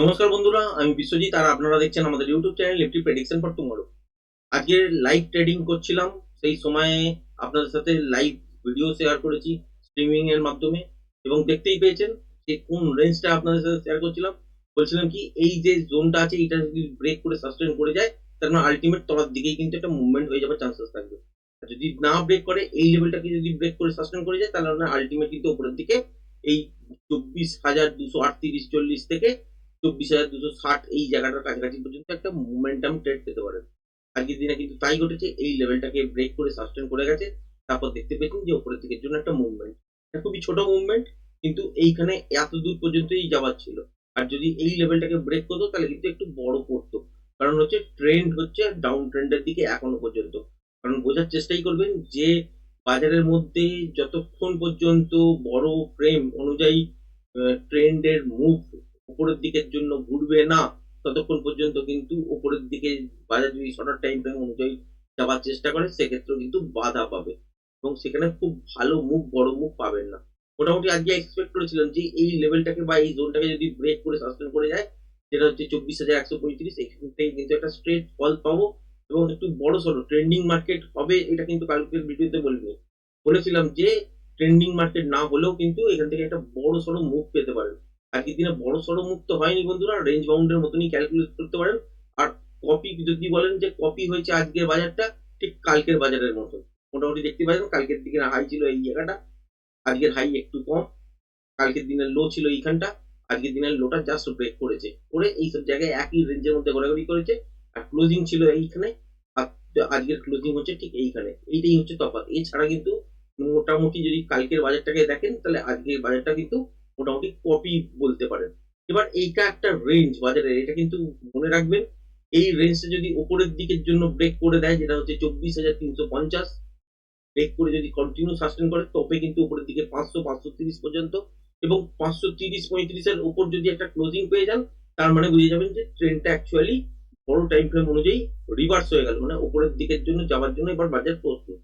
নমস্কার বন্ধুরা, আমি বিশ্বজিৎ আর আপনারা দেখছেন আমাদের YouTube channel Nifty prediction for tomorrow আজকে লাইভ ট্রেডিং করছিলাম, সেই সময়ে আপনাদের সাথে লাইভ ভিডিও শেয়ার করেছি স্ট্রিমিং এর মাধ্যমে এবং দেখতেই পেয়েছেন যে কোন রেঞ্জটা আপনাদের সাথে শেয়ার করছিলাম। বলছিলাম কি, এই যে জোনটা আছে এটা যদি ব্রেক করে সাস্টেন করে যায়, তার মানে আলটিমেট তলার দিকেই কিন্তু একটা মুভমেন্ট হয়ে যাওয়ার চান্সেস থাকবে। যদি না ব্রেক করে, এই লেভেলটাকে যদি ব্রেক করে সাস্টেন করে যায়, তাহলে আলটিমেট কিন্তু উপরের দিকে এই চব্বিশ হাজার দুশো আটত্রিশ চল্লিশ থেকে চব্বিশ হাজার, দুশো ষাট, এই জায়গাটার কাছাকাছি পর্যন্ত একটা মোমেন্টাম ট্রেড পেতে পারেন আজকের দিনে কিন্তু তাই ঘটেছে, এই লেভেলটাকে ব্রেক করে সাস্টেন করে গেছে। তারপর দেখতে পেয়েছেন যে উপরের দিকের জন্য একটা মুভমেন্ট খুবই ছোট মুভমেন্ট কিন্তু এইখানে এত দূর পর্যন্তই যাওয়ার ছিল। আর যদি এই লেভেলটাকে ব্রেক করতো, তাহলে কিন্তু একটু বড় পড়তো কারণ হচ্ছে ট্রেন্ড হচ্ছে ডাউন ট্রেন্ডের দিকে এখনও পর্যন্ত। কারণ বোঝার চেষ্টাই করবেন যে বাজারের মধ্যে যতক্ষণ পর্যন্ত বড় ফ্রেম অনুযায়ী ট্রেন্ডের মুভ উপরের দিকের জন্য ঘুরবে না, ততক্ষণ পর্যন্ত কিন্তু উপরের দিকে বাজার যদি শর্টার টাইম ফ্রেম অনুযায়ী যাওয়ার চেষ্টা করে, সেক্ষেত্রেও কিন্তু বাধা পাবে। এবং সেখানে খুব ভালো মুখ, বড় মুখ পাবেন না। মোটামুটি আজকে এক্সপেক্ট করেছিলাম যে এই লেভেলটাকে বা এই জোনটাকে যদি ব্রেক করে সাসপেন্ড করে যায় যেটা হচ্ছে চব্বিশ হাজার একশো পঁয়ত্রিশ, এখান থেকে কিন্তু একটা স্ট্রেট ফল পাবো। এবং একটু বড় সড়ো ট্রেন্ডিং মার্কেট হবে, এটা কিন্তু কালকের ভিডিওতে বলিনি। বলেছিলাম যে ট্রেন্ডিং মার্কেট না হলেও কিন্তু এখান থেকে একটা বড় সড়ো মুভ পেতে পারেন। আজকের দিনে বড় সড়ো মুভ তো হয়নি বন্ধুরা রেঞ্জ বাউন্ডের মতনই ক্যালকুলেট করতে পারেন। আর কপি যদি বলেন যে কপি হয়েছে আজকের বাজারটা, ঠিক কালকের বাজারের মতো মোটামুটি দেখতে পাচ্ছেন, কালকের দিকে হাই ছিল এই জায়গাটা। আজকের হাই একটু কম। কালকের দিনের লো ছিল এইখানটা। আজকের দিনের লোটা জাস্ট ব্রেক করেছে। করে এইসব জায়গায় একই রেঞ্জের মধ্যে ঘোরাঘুরি করেছে। আর ক্লোজিং ছিল এইখানে। আজকের ক্লোজিং হচ্ছে ঠিক এইখানে। এইটাই হচ্ছে তফাৎ। এছাড়া কিন্তু মোটামুটি যদি কালকের বাজারটাকে দেখেন, তাহলে আজকের বাজারটা কিন্তু মোটামুটি কপি বলতে পারেন। এবার এইটা একটা রেঞ্জ বাজারে, এটা কিন্তু মনে রাখবেন, এই রেঞ্জটা যদি উপরের দিকের জন্য ব্রেক করে দেয়, যেটা হচ্ছে চব্বিশ হাজার তিনশো পঞ্চাশ ব্রেক করে যদি কন্টিনিউ সাস্টেন করে, তবে কিন্তু উপরের দিকে পাঁচশো পাঁচশো তিরিশ পর্যন্ত এবং পাঁচশো তিরিশ পঁয়ত্রিশের উপর যদি একটা ক্লোজিং পেয়ে যান, তার মানে বুঝে যাবেন যে ট্রেনটা অ্যাকচুয়ালি বড় টাইম ফ্রেম অনুযায়ী রিভার্স হয়ে গেল। মানে উপরের দিকের জন্য, যাওয়ার জন্য এবার বাজার প্রস্তুত।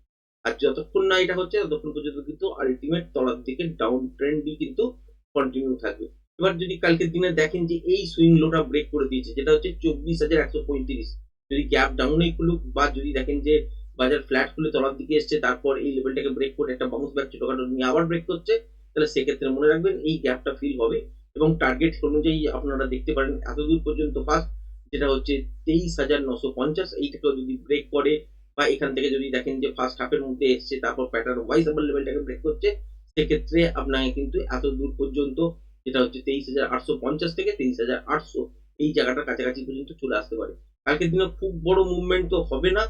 আর যতক্ষণ না এটা হচ্ছে, ততক্ষণ পর্যন্ত কিন্তু আলটিমেট তলার দিকে ডাউন ট্রেন্ডই কিন্তু কন্টিনিউ থাকবে। এবার যদি কালকের দিনে দেখেন যে এই সুইং লোটা ব্রেক করে দিয়েছে, যেটা হচ্ছে চব্বিশ হাজার একশো পঁয়ত্রিশ। যদি গ্যাপ ডাউনেই খুলুক বা যদি দেখেন যে বাজার ফ্ল্যাট খুলে তলার দিকে এসছে, তারপর এই লেভেলটাকে ব্রেক করে একটা বাউন্স ব্যাক ছোটখাটো নিয়ে আবার ব্রেক করছে, তাহলে সেক্ষেত্রে মনে রাখবেন এই গ্যাপটা ফিল হবে। এবং টার্গেট অনুযায়ী আপনারা দেখতে পারেন এত দূর পর্যন্ত ফার্স্ট যেটা হচ্ছে তেইশ হাজার নশো পঞ্চাশ। এইটাকেও যদি ব্রেক করে বা এখান থেকে যদি দেখেন যে ফার্স্ট হাফের মধ্যে এসছে, তারপর প্যাটার্ন ওয়াইজ আবার লেভেলটাকে ব্রেক করছে সেক্ষেত্রে আপনাকে কিন্তু এত দূর পর্যন্ত যেটা হচ্ছে তেইশ হাজার আটশো পঞ্চাশ থেকে তেইশ হাজার আটশো এই জায়গাটার কাছাকাছি পর্যন্ত চলে আসতে পারে। কালকের দিনে খুব বড় মুভমেন্ট তো হবে না,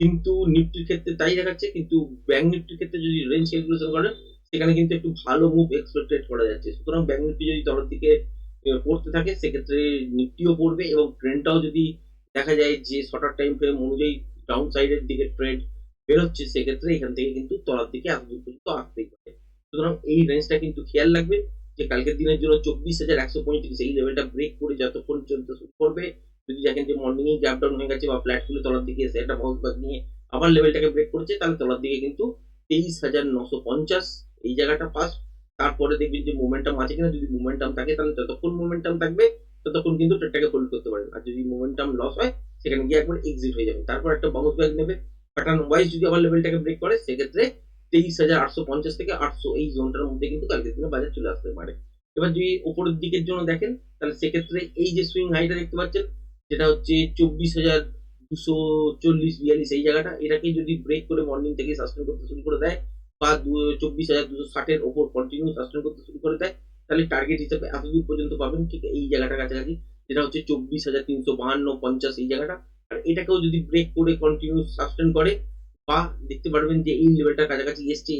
কিন্তু নিফটির ক্ষেত্রে তাই দেখাচ্ছে, কিন্তু ব্যাংক নিফটির ক্ষেত্রে যদি রেঞ্জ ক্যালকুলেশন করেন, সেখানে কিন্তু একটু ভালো মুভ এক্সপেক্টেড করা যাচ্ছে। সুতরাং ব্যাংক নিফটি যদি তলার দিকে পড়তে থাকে, সেক্ষেত্রে নিফটিও পড়বে এবং ট্রেনটাও যদি দেখা যায় যে শর্টার টাইম ফ্রেম অনুযায়ী ডাউন সাইডের দিকে ট্রেন্ড বেরোচ্ছে, সেক্ষেত্রে এখান থেকে কিন্তু তলার দিকে এত পর্যন্ত আসতেই সুতরাং এই রেঞ্জটা কিন্তু খেয়াল রাখবেন যে কালকের দিনের জন্য চব্বিশ হাজার একশো পঁয়ত্রিশ এই লেভেলটা ব্রেক করে যতক্ষণ পর্যন্ত শুরু করবে, যদি দেখেন যে মর্নিং এ গ্যাপ ডাউন হয়ে গেছে বা ফ্ল্যাট খুলে তলার দিকে এসে একটা বাউন্স ব্যাক নিয়ে আবার লেভেলটাকে ব্রেক করেছে, তাহলে তলার দিকে কিন্তু তেইশ হাজার নশো পঞ্চাশ এই জায়গাটা ফার্স্ট তারপরে দেখবেন যে মোমেন্টাম আছে কিনা, যদি মোমেন্টাম থাকে, তাহলে যতক্ষণ মোমেন্টাম থাকবে, ততক্ষণ কিন্তু ট্রেডটাকে হোল্ড করতে পারেন। আর যদি মোমেন্টাম লস হয়, সেখানে গিয়ে একবার এক্সিট হয়ে যাবে। তারপর একটা বাউন্স ব্যাক নেবে। প্যাটার্ন ওয়াইজ যদি আবার লেভেলটাকে ব্রেক করে, সেক্ষেত্রে তেইশ হাজার আটশো পঞ্চাশ থেকে আটশো এই জোনটার মধ্যে কিন্তু কালকের দিনে বাজার চলে আসতে পারে। এবার যদি উপরের দিকের জন্য দেখেন, তাহলে সেক্ষেত্রে এই যে সুইং হাইটা দেখতে পাচ্ছেন, যেটা হচ্ছে চব্বিশ হাজার দুশো চল্লিশ বিয়াল্লিশ এই জায়গাটা এটাকে যদি ব্রেক করে মর্নিং থেকে সাস্টেন করতে শুরু করে দেয়, বা চব্বিশ হাজার দুশো ষাটের ওপর কন্টিনিউ সাস্টেন করতে শুরু করে দেয়, তাহলে টার্গেট হিসেবে এত দূর পর্যন্ত পাবেন ঠিক এই জায়গাটার কাছাকাছি, যেটা হচ্ছে চব্বিশ হাজার তিনশো বাহান্ন পঞ্চাশ এই জায়গাটা। আর এটাকেও যদি ব্রেক করে কন্টিনিউ সাস্টেন করে বা দেখতে পারবেন যে এই লেভেলটার কাছাকাছি এসছে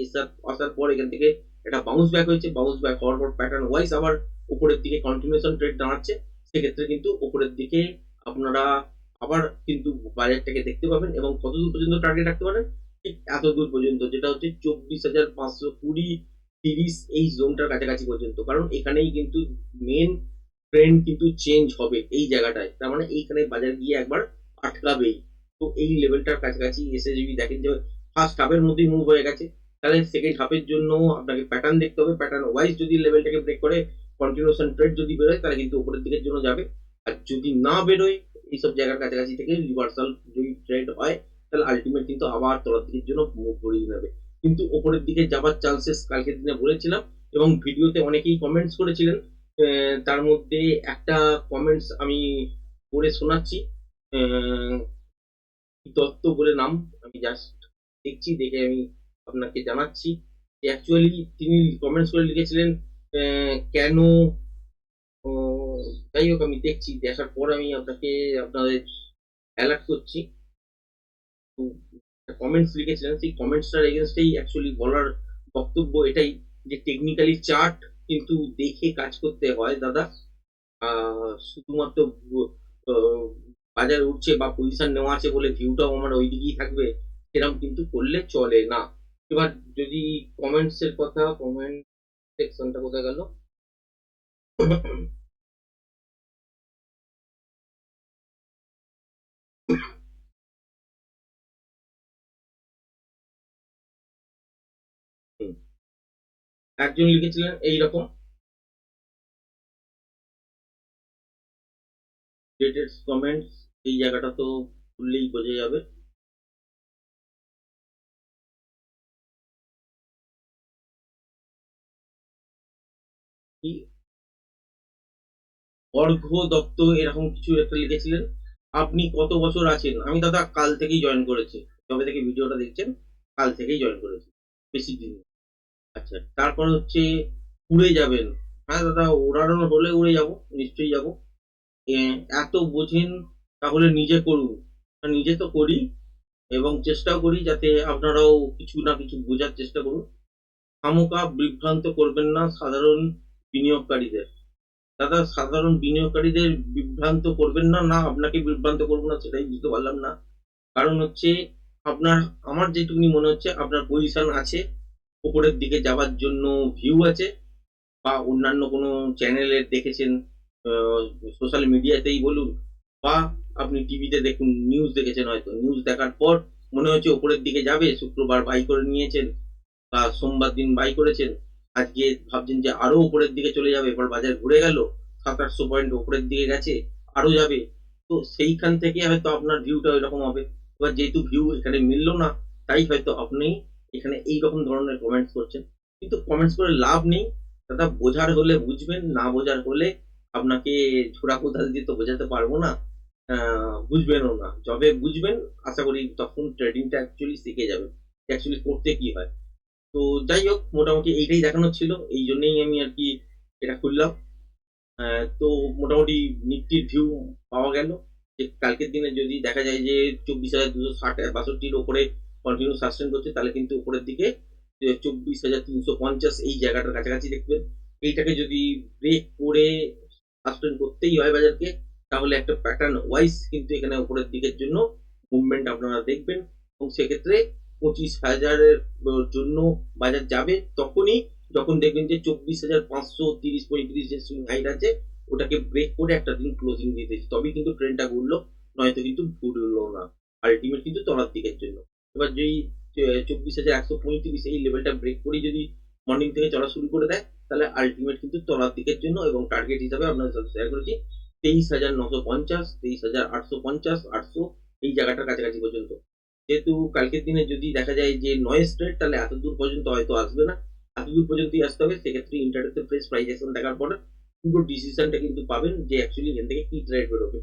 আসার পর এখান থেকে একটা বাউন্স ব্যাক হয়েছে। বাউন্স ব্যাক হওয়ার পর প্যাটার্ন ওয়াইজ আবার উপরের দিকে কন্টিনিউশন ট্রেড দাঁড়াচ্ছে। সেক্ষেত্রে কিন্তু উপরের দিকে আপনারা আবার কিন্তু বাজারটাকে দেখতে পাবেন এবং কত দূর পর্যন্ত টার্গেট রাখতে পারেন ঠিক এত দূর পর্যন্ত, যেটা হচ্ছে চব্বিশ হাজার পাঁচশো কুড়ি, তিরিশ এই জোনটার কাছাকাছি পর্যন্ত। কারণ এখানেই কিন্তু মেন ট্রেন্ড কিন্তু চেঞ্জ হবে এই জায়গাটায়। তার মানে এইখানে বাজার গিয়ে একবার আটকাবেই। তো এই লেভেলটার কাছাকাছি এসে যদি দেখেন যে ফার্স্ট হাফের মধ্যেই মুভ হয়ে গেছে, তাহলে সেকেন্ড হাফের জন্য আপনাকে প্যাটার্ন দেখতে হবে। প্যাটার্ন ওয়াইজ যদি লেভেলটাকে ব্রেক করে কন্টিনিউশন ট্রেড যদি বেরোয়, তাহলে কিন্তু উপরের দিকের জন্য যাবে। আর যদি না বেরোয়, এইসব জায়গার কাছাকাছি থেকে রিভার্সাল যদি ট্রেড হয়, তাহলে আলটিমেট কিন্তু আবার তলার দিকের জন্য মুভ করিয়ে নেবে কিন্তু ওপরের দিকে যাবার চান্সেস কালকের দিনে বলেছিলাম এবং ভিডিওতে অনেকেই কমেন্টস করেছিলেন। তার মধ্যে একটা কমেন্টস আমি পড়ে শোনাচ্ছি। দত্ত বলে নাম আমি জাস্ট দেখছি, দেখে আমি আপনাকে জানাচ্ছি। অ্যাকচুয়ালি তিনি কমেন্টস করে লিখেছিলেন কেন যাই হোক আমি দেখছি, দেখার পর আমি আপনাকে, আপনাদের অ্যালার্ট করছি। কমেন্টস লিখেছিলেন, সেই কমেন্টসটার এগেনস্টেই অ্যাকচুয়ালি বলার বক্তব্য এটাই যে টেকনিক্যালি চার্ট কিন্তু দেখে কাজ করতে হয়, দাদা। শুধুমাত্র বাজার উঠছে বা পজিশন নেওয়া আছে বলে ভিউটাও আমার ওই দিকেই থাকবে সেরকম কিন্তু করলে চলে না এবার যদি কমেন্টস এর কথা কমেন্ট সেকশনটা কোথায় গেল। একজন লিখেছিলেন এইরকম রিলেটেড কমেন্টস এই জায়গাটা তো খুললেই বোঝা যাবে। কি অর্ঘ্য দত্ত এরকম কিছু একটা লিখেছিলেন। আপনি কত বছর আছেন? আমি দাদা কাল থেকেই জয়েন করেছি। তবে থেকে ভিডিওটা দেখছেন, কাল থেকেই জয়েন করেছি, বেশি দিন আচ্ছা তারপর হচ্ছে উড়ে যাবেন। হ্যাঁ দাদা ওড়ানো হলে উড়ে যাব, নিশ্চয়ই যাব। এত বোঝেন তাহলে নিজে করুন নিজে তো করি এবং চেষ্টা করি যাতে আপনারাও কিছু না কিছু বোঝার চেষ্টা করুন। খামোকা বিভ্রান্ত করবেন না সাধারণ বিনিয়োগকারীদের। দাদা, সাধারণ বিনিয়োগকারীদের বিভ্রান্ত করবেন না না আপনাকে বিভ্রান্ত করব না সেটাই বুঝতে পারলাম না। কারণ হচ্ছে আপনার, আমার যেটুকুনি মনে হচ্ছে আপনার পজিশন আছে উপরের দিকে যাওয়ার জন্য ভিউ আছে বা অন্যান্য কোনো চ্যানেলে দেখেছেন সোশ্যাল মিডিয়াতেই বলুন বা আপনি টিভিতে দেখুন নিউজ দেখেছেন হয়তো। নিউজ দেখার পর মনে হচ্ছে উপরের দিকে যাবে, শুক্রবার বাই করে নিয়েছেন বা সোমবার দিন বাই করেছেন। আজকে ভাবছেন যে আরও উপরের দিকে চলে যাবে, এবার বাজার ঘুরে গেল সাত আটশো পয়েন্ট উপরের দিকে গেছে, আরও যাবে। তো সেইখান থেকে হয়তো আপনার ভিউটা এরকম হবে। এবার যেহেতু ভিউ এখানে মিললো না, তাই হয়তো আপনি এখানে এই রকম ধরনের কমেন্টস করছেন। কিন্তু কমেন্টস করে লাভ নেই, দাদা বোঝার হলে বুঝবেন, না বোঝার হলে আপনাকে ছোড়া কোদাল দিয়ে তো বোঝাতে পারব না। বুঝবেনও না। যবে বুঝবেন, আশা করি তখন ট্রেডিংটা অ্যাকচুয়ালি শিখে যাবেন অ্যাকচুয়ালি করতে কি হয়। তো যাই হোক, মোটামুটি এইটাই দেখানোর ছিল। এই জন্যেই আমি আর কি এটা খুললাম। তো মোটামুটি নিফটির ভিউ পাওয়া গেল। যে কালকের দিনে যদি দেখা যায় যে চব্বিশ হাজার দুশো ষাট, বাষট্টির ওপরে কন্টিনিউ সাস্টেন করছে, তাহলে কিন্তু উপরের দিকে চব্বিশ হাজার তিনশো পঞ্চাশ এই জায়গাটার কাছাকাছি দেখবেন। এইটাকে যদি ব্রেক করে সাস্টেন করতেই হয় বাজারকে তাহলে একটা প্যাটার্ন ওয়াইজ কিন্তু এখানে উপরের দিকের জন্য মুভমেন্ট আপনারা দেখবেন। এবং সেক্ষেত্রে পঁচিশ হাজারের জন্য বাজার যাবে তখনই, যখন দেখবেন যে চব্বিশ হাজার পাঁচশো তিরিশ পঁয়ত্রিশ যে সুইং হাইট আছে, ওটাকে ব্রেক করে একটা দিন ক্লোজিং দিয়ে দিয়েছে। তবেই কিন্তু ট্রেনটা ঘুরলো, নয়তো কিন্তু ঘুরলো না। আলটিমেট কিন্তু তলার দিকের জন্য। এবার যেই চব্বিশ হাজার একশো পঁয়ত্রিশ এই লেভেলটা ব্রেক করে যদি মর্নিং থেকে চলা শুরু করে দেয়, তাহলে আলটিমেট কিন্তু তলার দিকের জন্য এবং টার্গেট হিসাবে আপনাদের সাথে শেয়ার করেছি। তেইশ হাজার নশো পঞ্চাশ, তেইশ হাজার আটশো পঞ্চাশ, আটশো এই জায়গাটার কাছাকাছি পর্যন্ত। যেহেতু কালকের দিনে যদি দেখা যায় যে নয় স্ট্রেট, তাহলে এত দূর পর্যন্ত হয়তো আসবে না। এত দূর পর্যন্তই আসতে হবে, সেক্ষেত্রে ইন্টারনেটে ফ্রেশ প্রাইজেশন দেখার পরে পুরো ডিসিশনটা কিন্তু পাবেন যে অ্যাকচুয়ালি এখান থেকে কি ট্রেড বেরোবে।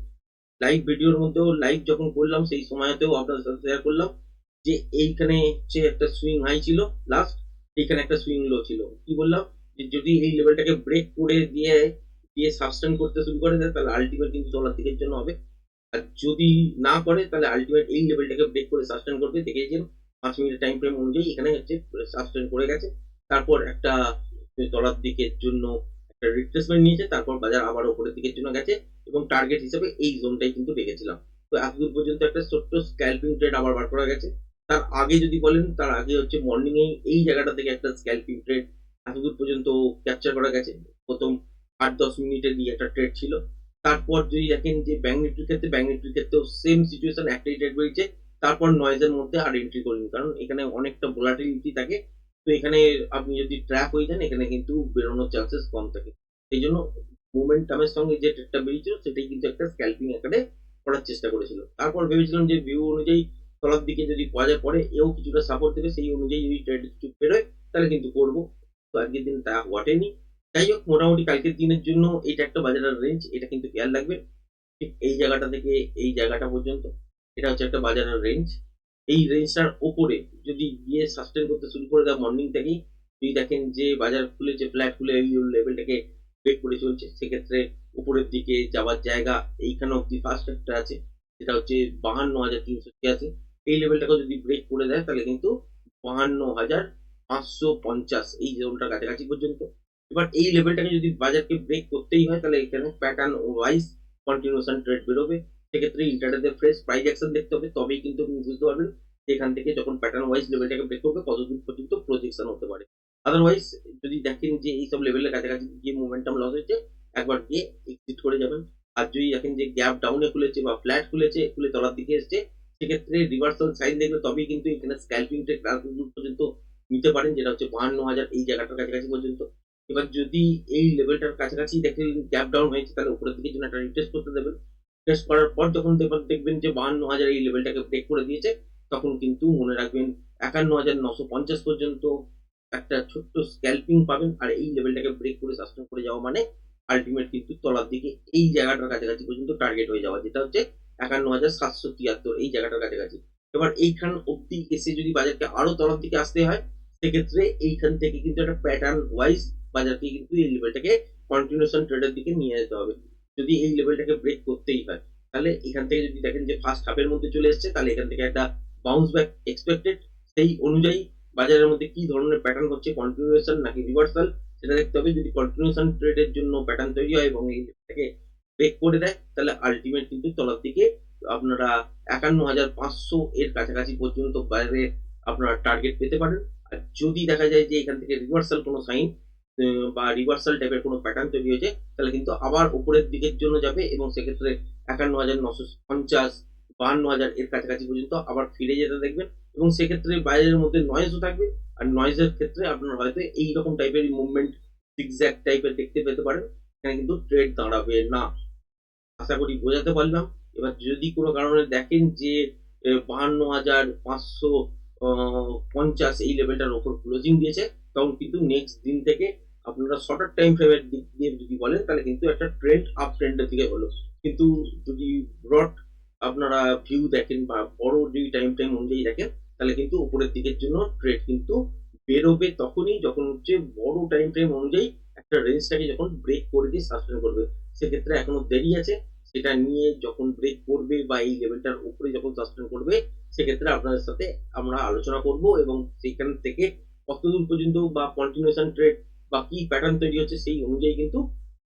লাইভ ভিডিওর মধ্যেও লাইভ যখন করলাম, সেই সময়তেও আপনাদের সাথে শেয়ার করলাম যে এইখানে হচ্ছে একটা সুইং হাই ছিল লাস্ট এইখানে একটা সুইং লো ছিল। কি বললাম? যে যদি এই লেভেলটাকে ব্রেক করে দিয়ে দিয়ে সাবস্টেন করতে শুরু করে দেয় তাহলে আলটিমেট কিন্তু তলার দিকের জন্য হবে। আর যদি না করে, তাহলে আলটিমেট এই লেভেলটাকে ব্রেক করে সাস্টেন করবে। দেখে দেখেছেন পাঁচ মিনিটের টাইম ফ্রেম অনুযায়ী এখানে হচ্ছে সাস্টেন করে গেছে। তারপর একটা তলার দিকের জন্য একটা রিট্রেসমেন্ট নিয়েছে, তারপর বাজার আবার ওপরের দিকের জন্য গেছে এবং টার্গেট হিসেবে এই জোনটাই কিন্তু রেখেছিলাম। তো এতদূর পর্যন্ত একটা ছোট্ট স্ক্যাল্পিং ট্রেড আবার বার করা গেছে। তার আগে যদি বলেন, তার আগে হচ্ছে মর্নিং এই এই জায়গাটা থেকে একটা স্ক্যাল্পিং ট্রেড এতদূর পর্যন্ত ক্যাপচার করা গেছে। প্রথম আট, দশ মিনিটের দিয়ে একটা ট্রেড ছিল। তারপর যদি দেখেন যে ব্যাঙ্ক নিফটির ক্ষেত্রে ব্যাঙ্ক নিফটির ক্ষেত্রেও সেম সিচুয়েশন একটাই ট্রেড বেরিয়েছে। তারপর নয়েজের মধ্যে আর এন্ট্রি করিনি, কারণ এখানে অনেকটা ভোলাটিলিটি থাকে। তো এখানে আপনি যদি ট্র্যাপ হয়ে যান, এখানে কিন্তু বেরোনোর চান্সেস কম থাকে। সেই জন্য মোমেন্টামের সঙ্গে যে ট্রেডটা বেরিয়েছিল, সেটাই কিন্তু একটা স্ক্যাল্পিং আকারে করার চেষ্টা করেছিল। তারপর ভেবেছিলাম যে ভিউ অনুযায়ী তলার দিকে যদি বাজার পড়ে, এও কিছুটা সাপোর্ট দেবে। সেই অনুযায়ী যদি ট্রেড কিছু বেরোয়, তাহলে কিন্তু করব। তো আজকের দিন তা ঘটেনি। যাই হোক, মোটামুটি কালকের দিনের জন্য এটা একটা বাজারের রেঞ্জ এটা কিন্তু খেয়াল রাখবেন ঠিক এই জায়গাটা থেকে এই জায়গাটা পর্যন্ত এটা হচ্ছে একটা বাজারের রেঞ্জ এই রেঞ্জটার ওপরে যদি গিয়ে সাস্টেন করতে শুরু করে দেয় মর্নিং থেকেই, যদি দেখেন যে বাজার খুলেছে ফ্ল্যাট খুলে এই লেভেলটাকে ব্রেক করে চলছে, সেক্ষেত্রে উপরের দিকে যাওয়ার জায়গা এইখানে অব্দি ফার্স্ট একটা আছে যেটা হচ্ছে বাহান্ন হাজার তিনশো ছিয়াশি। এই লেভেলটাকে যদি ব্রেক করে দেয়, তাহলে কিন্তু বাহান্ন হাজার পাঁচশো পঞ্চাশ, এই জোনটার কাছাকাছি পর্যন্ত এবার এই লেভেলটাকে যদি বাজারকে ব্রেক করতেই হয়, তাহলে এখানে প্যাটার্ন ওয়াইজ কন্টিনিউশন ট্রেড বেরোবে। সেক্ষেত্রে ইন্টারনেটে ফ্রেশ প্রাইস অ্যাকশন দেখতে হবে, তবেই কিন্তু আপনি বুঝতে পারবেন এখান থেকে যখন প্যাটার্ন ওয়াইজ লেভেলটাকে ব্রেক করবে, কতদূর পর্যন্ত প্রজেকশন হতে পারে। আদারওয়াইজ যদি দেখেন যে এইসব লেভেলের কাছাকাছি গিয়ে মোমেন্টাম লস হয়েছে, একবার গিয়ে এক্সিট করে যাবেন। আর যদি দেখেন যে গ্যাপ ডাউনে খুলেছে বা ফ্ল্যাট খুলেছে, খুলে তলার দিকে এসছে, সেক্ষেত্রে রিভার্সাল সাইন দেখলে তবেই কিন্তু এখানে স্ক্যাল্পিং ট্রেড পর্যন্ত নিতে পারেন, যেটা হচ্ছে বাহান্ন হাজার এই জায়গাটার কাছাকাছি পর্যন্ত। এবার যদি এই লেভেলটার কাছাকাছি দেখেন গ্যাপ ডাউন হয়েছে তাহলে উপরের দিকে জন্য একটা রিটেস্ট করতে দেবেন টেস্ট করার পর যখন দেখবেন- দেখবেন যে বাহান্ন হাজার এই লেভেলটাকে ব্রেক করে দিয়েছে, তখন কিন্তু মনে রাখবেন একান্ন হাজার নশো পঞ্চাশ পর্যন্ত একটা ছোট্ট স্ক্যাল্পিং পাবেন, আর এই লেভেলটাকে ব্রেক করে সাস্টেন করে যাওয়া মানে আলটিমেট কিন্তু তলার দিকে এই জায়গাটার কাছাকাছি পর্যন্ত টার্গেট হয়ে যাওয়া, যেটা হচ্ছে একান্ন হাজার সাতশো তিয়াত্তর এই জায়গাটার কাছাকাছি। এবার এইখান অব্দি এসে যদি বাজারকে আরও তলার দিকে আসতে হয়, সেক্ষেত্রে এইখান থেকে কিন্তু একটা প্যাটার্ন ওয়াইজ বাজারকে কিন্তু এই লেভেলটাকে কন্টিনিউশন ট্রেডের দিকে নিয়ে যেতে হবে। যদি এই লেভেলটাকে ব্রেক করতেই হয়, তাহলে এখান থেকে যদি দেখেন যে ফার্স্ট হাফের মধ্যে চলে এসেছে, তাহলে এখান থেকে একটা বাউন্স ব্যাক এক্সপেক্টেড সেই অনুযায়ী বাজারের মধ্যে কি ধরনের প্যাটার্ন হচ্ছে কন্টিনিউশন নাকি রিভার্সাল সেটা দেখতে হবে। যদি কন্টিনিউশন ট্রেডের জন্য প্যাটার্ন তৈরি হয় এবং এই লেভেলটাকে ব্রেক করে দেয়, তাহলে আলটিমেট কিন্তু তলার দিকে আপনারা একান্ন হাজার পাঁচশো এর কাছাকাছি পর্যন্ত বাইরে আপনারা টার্গেট পেতে পারেন। আর যদি দেখা যায় যে এখান থেকে রিভার্সাল কোনো সাইন বা রিভার্সাল টাইপের কোনো প্যাটার্ন তৈরি হয়েছে, তাহলে কিন্তু আবার উপরের দিকের জন্য যাবে এবং সেক্ষেত্রে একান্ন হাজার নশো পঞ্চাশ, বাহান্ন হাজার এর কাছাকাছি পর্যন্ত আবার ফিরে যেতে দেখবেন এবং সেক্ষেত্রে বাইরের মধ্যে নয়েজও থাকবে আর নয়েজের ক্ষেত্রে আপনার হয়তো এই রকম টাইপের মুভমেন্ট জিগজ্যাগ টাইপের দেখতে পেতে পারেন, এখানে কিন্তু ট্রেড দাঁড়াবে না। আশা করি বোঝাতে পারলাম। এবার যদি কোনো কারণে দেখেন যে বাহান্ন হাজার পাঁচশো পঞ্চাশ এই লেভেলটার ওপর ক্লোজিং দিয়েছে, তখন কিন্তু নেক্সট দিন থেকে আপনারা শর্টার টাইম ফ্রেমের দিক দিয়ে যদি বলেন, তাহলে কিন্তু একটা ট্রেন্ড আপ ট্রেন্ডের দিকে হলো। কিন্তু যদি ব্রড আপনারা ভিউ দেখেন বা বড় যদি টাইম টাইম অনুযায়ী দেখেন, তাহলে কিন্তু উপরের দিকের জন্য ট্রেড কিন্তু বেরোবে তখনই যখন হচ্ছে বড় টাইম ফ্রেম অনুযায়ী একটা রেঞ্জটাকে যখন ব্রেক করে দিয়ে সাসপেন্ড করবে। সেক্ষেত্রে এখনও দেরি আছে। সেটা নিয়ে যখন ব্রেক করবে বা এই লেভেলটার উপরে যখন সাসপেন্ড করবে, সেক্ষেত্রে আপনাদের সাথে আমরা আলোচনা করব এবং সেখান থেকে কতদূর পর্যন্ত বা কন্টিনিউশন ট্রেড বা কি প্যাটার্ন তৈরি হচ্ছে সেই অনুযায়ী কিন্তু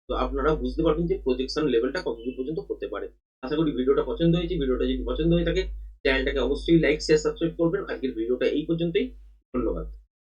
আপনারা বুঝতে পারবেন যে প্রজেকশন লেভেলটা কতদূর পর্যন্ত করতে পারে। আশা করি ভিডিওটা পছন্দ হয়েছে। ভিডিওটা যদি পছন্দ হয়ে থাকে চ্যানেলটাকে অবশ্যই লাইক শেয়ার সাবস্ক্রাইব করবেন। আজকের ভিডিওটা এই পর্যন্তই। ধন্যবাদ।